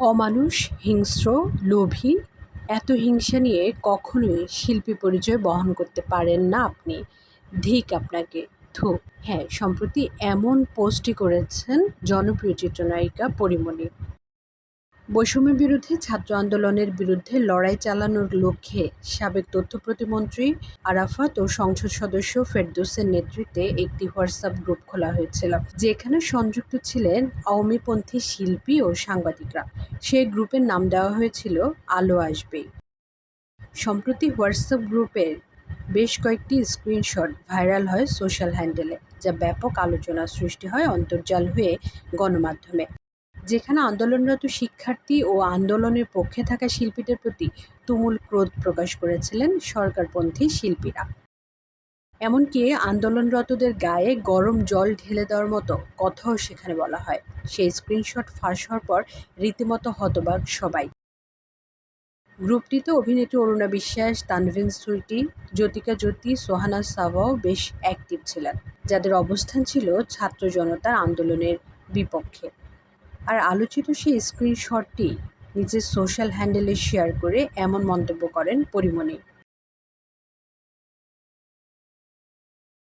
অমানুষ, হিংস্র, লোভী, এত হিংসা নিয়ে কখনোই শিল্পী পরিচয় বহন করতে পারেন না আপনি। ধিক আপনাকে। থু হ্যাঁ সম্প্রতি এমন পোস্টই করেছেন জনপ্রিয় চিত্রনায়িকা পরিমণি। বৈষম্যের বিরুদ্ধে ছাত্র আন্দোলনের বিরুদ্ধে লড়াই চালানোর লক্ষ্যে সাবেক তথ্য প্রতিমন্ত্রী আরাফাত ও সংসদ সদস্য ফেরদৌসের নেতৃত্বে একটি হোয়াটসঅ্যাপ গ্রুপ খোলা হয়েছিল, যেখানে সংযুক্ত ছিলেন আওয়ামীপন্থী শিল্পী ও সাংবাদিকরা। সেই গ্রুপের নাম দেওয়া হয়েছিল আলো আসবে। সম্প্রতি হোয়াটসঅ্যাপ গ্রুপের বেশ কয়েকটি স্ক্রিনশট ভাইরাল হয় সোশ্যাল হ্যান্ডেলে, যা ব্যাপক আলোচনা সৃষ্টি হয় অন্তর্জাল হয়ে গণমাধ্যমে। যেখানে আন্দোলনরত শিক্ষার্থী ও আন্দোলনের পক্ষে থাকা শিল্পীদের প্রতি তুমুল ক্রোধ প্রকাশ করেছিলেন সরকারপন্থী শিল্পীরা। এমনকি আন্দোলনরতদের গায়ে গরম জল ঢেলে দেওয়ার মতো কথাও সেখানে বলা হয়। সেই স্ক্রিনশট ফাঁস হওয়ার পর রীতিমতো হতবাক সবাই। গ্রুপটিতে অভিনেত্রী অরুণা বিশ্বাস, তানভিন সুইটি জ্যোতিকা জ্যোতি, সোহানা সাভাও বেশ অ্যাক্টিভ ছিলেন, যাদের অবস্থান ছিল ছাত্র জনতার আন্দোলনের বিপক্ষে। আর আলোচিত সেই স্ক্রিনশটটি নিজের সোশ্যাল হ্যান্ডেলে শেয়ার করে এমন মন্তব্য করেন পরিমণি।